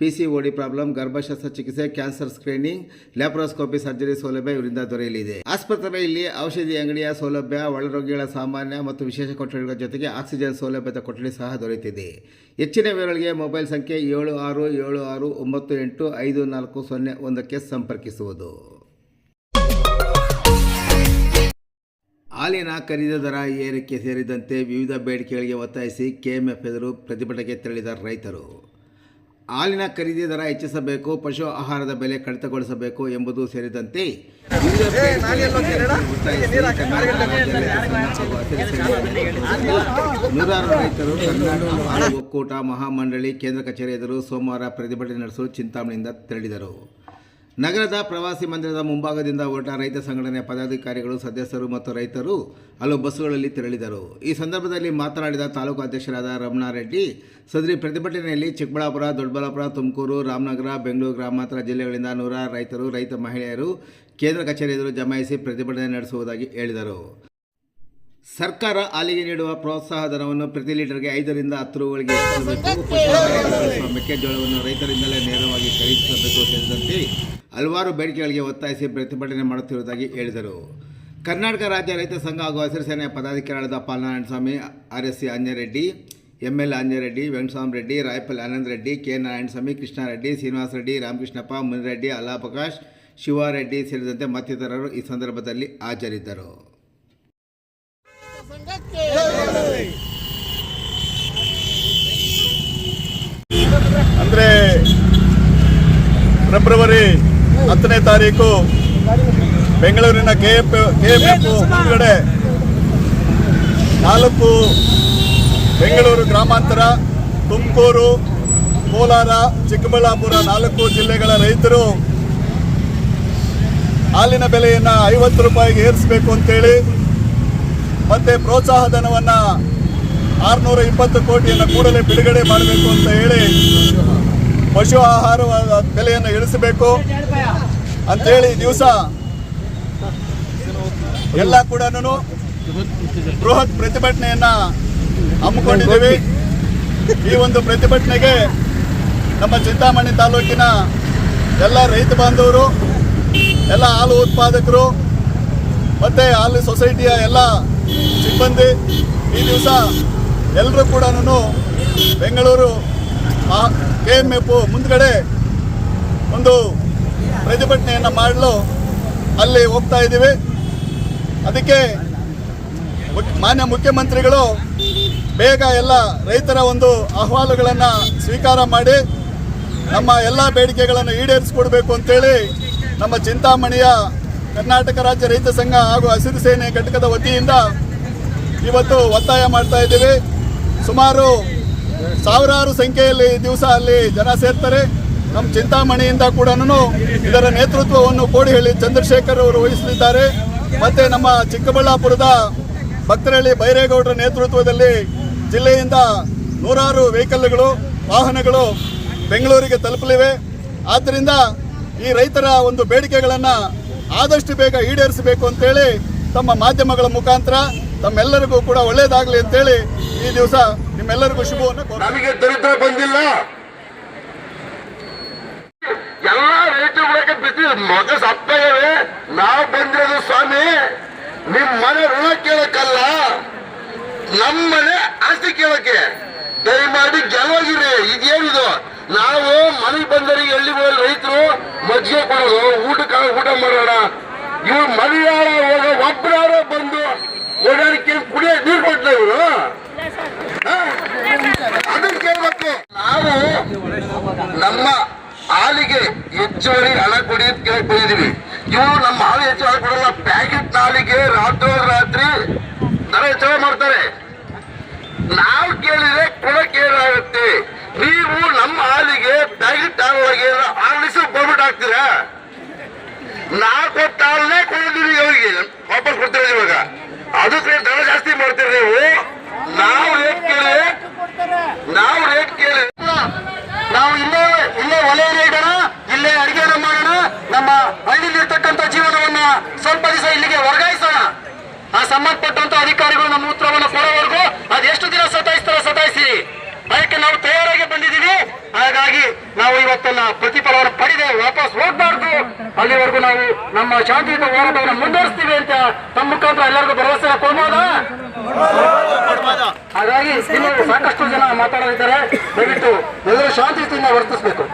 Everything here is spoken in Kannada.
P C problem ಗರ್ಭಶಸ್ತ್ರ ಚಿಕಿತ್ಸೆ ಕ್ಯಾನ್ಸರ್ ಸ್ಕ್ರೀನಿಂಗ್ ಲ್ಯಾಪ್ರೋಸ್ಕೋಪಿ ಸರ್ಜರಿ ಸೌಲಭ್ಯ ಇವರಿಂದ ದೊರೆಯಲಿದೆ. ಆಸ್ಪತ್ರೆಯಲ್ಲಿ ಔಷಧಿ ಅಂಗಡಿಯ ಸೌಲಭ್ಯ, ಒಳರೋಗಿಗಳ ಸಾಮಾನ್ಯ ಮತ್ತು ವಿಶೇಷ ಕೊಠಡಿಗಳ ಜೊತೆಗೆ ಆಕ್ಸಿಜನ್ ಸೌಲಭ್ಯದ ಕೊಠಡಿ ಸಹ ದೊರೆಯುತ್ತಿದೆ. ಹೆಚ್ಚಿನ ವಿವರಗಳಿಗೆ ಮೊಬೈಲ್ ಸಂಖ್ಯೆ ಏಳು ಆರು ಏಳು ಆರು ಒಂಬತ್ತು ಎಂಟು ಐದು ನಾಲ್ಕು ಸೊನ್ನೆ ಒಂದಕ್ಕೆ ಸಂಪರ್ಕಿಸುವುದು. ಹಾಲಿನ ಖರೀದ ದರ ಏರಿಕೆ ಸೇರಿದಂತೆ ವಿವಿಧ ಬೇಡಿಕೆಗಳಿಗೆ ಒತ್ತಾಯಿಸಿ ಕೆಎಂಎಫ್ ಎದುರು ಪ್ರತಿಭಟನೆಗೆ ತೆರಳಿದ ರೈತರು. ಹಾಲಿನ ಖರೀದಿ ದರ ಹೆಚ್ಚಿಸಬೇಕು, ಪಶು ಆಹಾರದ ಬೆಲೆ ಕಡಿತಗೊಳಿಸಬೇಕು ಎಂಬುದು ಸೇರಿದಂತೆ ನೂರಾರು ರೈತರು ಕರ್ನಾಟಕ ಹಾಲು ಒಕ್ಕೂಟ ಮಹಾಮಂಡಳಿ ಕೇಂದ್ರ ಕಚೇರಿ ಎದುರು ಸೋಮವಾರ ಪ್ರತಿಭಟನೆ ನಡೆಸಲು ಚಿಂತಾಮಣಿಯಿಂದ ತೆರಳಿದರು. ನಗರದ ಪ್ರವಾಸಿ ಮಂದಿರದ ಮುಂಭಾಗದಿಂದ ಹೊರಟ ರೈತ ಸಂಘಟನೆಯ ಪದಾಧಿಕಾರಿಗಳು ಸದಸ್ಯರು ಮತ್ತು ರೈತರು ಹಲವು ಬಸ್ಸುಗಳಲ್ಲಿ ತೆರಳಿದರು. ಈ ಸಂದರ್ಭದಲ್ಲಿ ಮಾತನಾಡಿದ ತಾಲೂಕು ಅಧ್ಯಕ್ಷರಾದ ರಮಣಾರೆಡ್ಡಿ ಸದರಿ ಪ್ರತಿಭಟನೆಯಲ್ಲಿ ಚಿಕ್ಕಬಳ್ಳಾಪುರ ದೊಡ್ಡಬಳ್ಳಾಪುರ ತುಮಕೂರು ರಾಮನಗರ ಬೆಂಗಳೂರು ಗ್ರಾಮಾಂತರ ಜಿಲ್ಲೆಗಳಿಂದ ನೂರಾರು ರೈತರು ರೈತ ಮಹಿಳೆಯರು ಕೇಂದ್ರ ಕಚೇರಿ ಎದುರು ಜಮಾಯಿಸಿ ಪ್ರತಿಭಟನೆ ನಡೆಸುವುದಾಗಿ ಹೇಳಿದರು. ಸರ್ಕಾರ ಹಾಲಿಗೆ ನೀಡುವ ಪ್ರೋತ್ಸಾಹ ಧನವನ್ನು ಪ್ರತಿ ಲೀಟರ್ಗೆ ಐದರಿಂದ ಹತ್ತು ಪಶುಆಹಾರಕ್ಕೆ ಮೆಕ್ಕೆಜೋಳವನ್ನು ರೈತರಿಂದಲೇ ನೇರವಾಗಿ ಖರೀದಿಸಬೇಕು ಸೇರಿದಂತೆ ಹಲವಾರು ಬೇಡಿಕೆಗಳಿಗೆ ಒತ್ತಾಯಿಸಿ ಪ್ರತಿಭಟನೆ ಮಾಡುತ್ತಿರುವುದಾಗಿ ಹೇಳಿದರು. ಕರ್ನಾಟಕ ರಾಜ್ಯ ರೈತ ಸಂಘ ಹಾಗೂ ಹಸಿರು ಸೇನೆಯ ಪದಾಧಿಕಾರಿಗಳಾದ Palanarayanaswamy R S C Anjanareddy M L Anjanareddy Venkataswamy Reddy Rayapal Anand Reddy, K Narayanaswamy, Krishnareddy, Srinivasa Reddy, Ramakrishnappa, Munireddy Allaprakash Shivareddy ಸೇರಿದಂತೆ ಮತ್ತಿತರರು ಈ ಸಂದರ್ಭದಲ್ಲಿ ಹಾಜರಿದ್ದರು. ಫೆಬ್ರವರಿ ಹತ್ತನೇ ತಾರೀಕು ಬೆಂಗಳೂರಿನ ಕೆ ಎಫ್ ಕೆ ಎಫ್ ಮುಂದ್ಗಡೆ ನಾಲ್ಕು ಬೆಂಗಳೂರು ಗ್ರಾಮಾಂತರ, ತುಮಕೂರು, ಕೋಲಾರ, ಚಿಕ್ಕಬಳ್ಳಾಪುರ ನಾಲ್ಕು ಜಿಲ್ಲೆಗಳ ರೈತರು ಹಾಲಿನ ಬೆಲೆಯನ್ನು ಐವತ್ತು ರೂಪಾಯಿಗೆ ಏರಿಸಬೇಕು ಅಂತೇಳಿ ಮತ್ತೆ ಪ್ರೋತ್ಸಾಹ ಧನವನ್ನು ಆರುನೂರ ಇಪ್ಪತ್ತು ಕೋಟಿಯನ್ನು ಕೂಡಲೇ ಬಿಡುಗಡೆ ಮಾಡಬೇಕು ಅಂತ ಹೇಳಿ ಪಶು ಆಹಾರ ಬೆಲೆಯನ್ನು ಇಳಿಸಬೇಕು ಅಂತೇಳಿ ದಿವಸ ಎಲ್ಲ ಕೂಡ ಬೃಹತ್ ಪ್ರತಿಭಟನೆಯನ್ನ ಹಮ್ಮಿಕೊಂಡಿದ್ದೀವಿ. ಈ ಒಂದು ಪ್ರತಿಭಟನೆಗೆ ನಮ್ಮ ಚಿಂತಾಮಣಿ ತಾಲೂಕಿನ ಎಲ್ಲ ರೈತ ಬಾಂಧವರು, ಎಲ್ಲ ಹಾಲು ಉತ್ಪಾದಕರು ಮತ್ತು ಹಾಲು ಸೊಸೈಟಿಯ ಎಲ್ಲ ಸಿಬ್ಬಂದಿ ಈ ದಿವಸ ಎಲ್ಲರೂ ಕೂಡ ಬೆಂಗಳೂರು ಕೆ ಎಂ ಎಫ್ ಮುಂದ್ಗಡೆ ಒಂದು ಪ್ರತಿಭಟನೆಯನ್ನು ಮಾಡಲು ಅಲ್ಲಿ ಹೋಗ್ತಾ ಇದ್ದೀವಿ. ಅದಕ್ಕೆ ಮಾನ್ಯ ಮುಖ್ಯಮಂತ್ರಿಗಳು ಬೇಗ ಎಲ್ಲ ರೈತರ ಒಂದು ಅಹವಾಲುಗಳನ್ನು ಸ್ವೀಕಾರ ಮಾಡಿ ನಮ್ಮ ಎಲ್ಲ ಬೇಡಿಕೆಗಳನ್ನು ಈಡೇರಿಸಿಕೊಡ್ಬೇಕು ಅಂತೇಳಿ ನಮ್ಮ ಚಿಂತಾಮಣಿಯ ಕರ್ನಾಟಕ ರಾಜ್ಯ ರೈತ ಸಂಘ ಹಾಗೂ ಹಸಿರು ಸೇನೆ ಘಟಕದ ವತಿಯಿಂದ ಇವತ್ತು ಒತ್ತಾಯ ಮಾಡ್ತಾ ಇದ್ದೀವಿ. ಸುಮಾರು ಸಾವಿರಾರು ಸಂಖ್ಯೆಯಲ್ಲಿ ದಿವಸ ಅಲ್ಲಿ ಜನ ಸೇರ್ತಾರೆ. ನಮ್ಮ ಚಿಂತಾಮಣಿಯಿಂದ ಕೂಡ ಇದರ ನೇತೃತ್ವವನ್ನು ಹೇಳಿ ಚಂದ್ರಶೇಖರ್ ಅವರು ವಹಿಸಲಿದ್ದಾರೆ. ಮತ್ತೆ ನಮ್ಮ ಚಿಕ್ಕಬಳ್ಳಾಪುರದ ಭಕ್ತರಳ್ಳಿ ಬೈರೇಗೌಡರ ನೇತೃತ್ವದಲ್ಲಿ ಜಿಲ್ಲೆಯಿಂದ ನೂರಾರು ವೆಹಿಕಲ್ಗಳು, ವಾಹನಗಳು ಬೆಂಗಳೂರಿಗೆ ತಲುಪಲಿವೆ. ಆದ್ದರಿಂದ ಈ ರೈತರ ಒಂದು ಬೇಡಿಕೆಗಳನ್ನು ಆದಷ್ಟು ಬೇಗ ಈಡೇರಿಸಬೇಕು ಅಂತೇಳಿ ತಮ್ಮ ಮಾಧ್ಯಮಗಳ ಮುಖಾಂತರ ತಮ್ಮೆಲ್ಲರಿಗೂ ಕೂಡ ಒಳ್ಳೆಯದಾಗಲಿ ಅಂತೇಳಿ ಈ ದಿವಸ ನಿಮ್ಮೆಲ್ಲರಿಗೂ ಶುಭವನ್ನು ನಮಗೆ ದರಿದ್ರ ಬಂದಿಲ್ಲ. ಎಲ್ಲ ರೈತರುಗಳಿಗೆ ಬಿಸಿ ಮಗ ಸಪ್ತಾಗವೆ ನಾವು ಬಂದಿರೋದು ಸ್ವಾಮಿ, ನಿಮ್ ಮನೆ ಋಣ ಕೇಳಕ್ಕಲ್ಲ. ನಮ್ಮ ಮನೆ ಆಸ್ತಿ ಕೇಳಕ್ಕೆ. ದಯಮಾಡಿ ಗೆಲುವಾಗಿರಿ ಇದೇನಿದು? ನಾವು ಮನೆ ಬಂದವರಿಗೆ ಎಲ್ಲಿ ಹೋಗಿ ರೈತರು ಮಜ್ಜಿಗೆ ಕೊಡೋದು? ಊಟಕ್ಕೆ ಊಟ ಮಾಡೋಣ. ಇವ್ರು ಮಲಯಾಳ ಹೋಗ ಒಬ್ಬರಾರ ಬಂದು ಓಡಾಡಿಕೆ ಕುಡಿಯೋ ನೀರು ಕೊಟ್ಲ ಇವರು. ಅದನ್ನ ಕೇಳ್ಬೇಕು ನಾವು ನಮ್ಮ ಹಾಲಿಗೆ ಹೆಚ್ಚುವರಿ ಹಣ ಕೊಡಿ ಅಂತ ಕೇಳಕ್ ಬಂದಿದೀವಿ ಇವರು ನಮ್ಮ ಹಾಲು ಹೆಚ್ಚು ಹಣ ಕೊಡಲ್ಲ ಪ್ಯಾಕೆಟ್ ಹಾಲಿಗೆ ರಾತ್ರಿ ರಾತ್ರಿ ದರ ಹೆಚ್ಚಳ ಮಾಡ್ತಾರೆ. ನಾವು ಕೇಳಿದ್ರೆ ಕೊಡಕ್ಕೆ ಏನಾಗುತ್ತೆ? ನೀವು ನಮ್ಮ ಹಾಲಿಗೆ ಪ್ಯಾಕೆಟ್ ಹಾಲೊಳಗೆ ಆರ್ಡಿಸಿ ಗೋರ್ಮೆಂಟ್ ಹಾಕ್ತೀರಾ? ನಾಲ್ಕು ಹಾಲನ್ನೇ ಕೊಡಿದೀವಿ ಅವರಿಗೆ ವಾಪಸ್ ಕೊಡ್ತೀರ ಇವಾಗ. ಅದಕ್ಕೆ ದರ ಜಾಸ್ತಿ ಮಾಡ್ತೀರಿ ನೀವು. ನಾವು ರೇಟ್ ಕೇಳಿ ನಾವು ರೇಟ್ ಕೇಳಿ ನಾವು ಇಲ್ಲೇ ಇಲ್ಲೇ ಒಲೆಯಲ್ಲಿ ಇಡೋಣ, ಇಲ್ಲೇ ಅಡಿಗೆಯನ್ನು ಮಾಡೋಣ, ನಮ್ಮ ಹಳ್ಳಿಲಿರ್ತಕ್ಕಂಥ ಜೀವನವನ್ನ ಸ್ವಲ್ಪ ದಿವಸ ಇಲ್ಲಿಗೆ ವರ್ಗಾಯಿಸೋಣ. ಆ ಸಂಬಂಧಪಟ್ಟಂತ ಅಧಿಕಾರಿಗಳು ನಮ್ಮ ಉತ್ತರವನ್ನು ಕೊಡೋವರೆಗೂ ಅದೆಷ್ಟು ದಿನ ಸತಾಯಿಸ್ತಾರೋ ಸತಾಯಿಸಿ. ಅದಕ್ಕೆ ನಾವು ತಯಾರಾಗಿ ಬಂದಿದ್ದೀವಿ. ಹಾಗಾಗಿ ನಾವು ಇವತ್ತನ್ನ ಪ್ರತಿಫಲವನ್ನು ಪಡೆದೇ ವಾಪಸ್ ಹೋಗ್ಬಾರ್ದು. ಅಲ್ಲಿವರೆಗೂ ನಾವು ನಮ್ಮ ಶಾಂತಿಯುತ ಹೋರಾಟವನ್ನು ಮುಂದುವರಿಸ್ತೀವಿ ಅಂತ ತಮ್ಮ ಮುಖಾಂತರ ಎಲ್ಲರಿಗೂ ಭರವಸೆ ಕೊಡ್ಬೋದಾ? ಹಾಗಾಗಿ ಇನ್ನು ಸಾಕಷ್ಟು ಜನ ಮಾತಾಡೋದಿದ್ದಾರೆ ದಯವಿಟ್ಟು ಎಲ್ಲರೂ ಶಾಂತಿಯುತಿಯಿಂದ ವರ್ತಿಸಬೇಕು.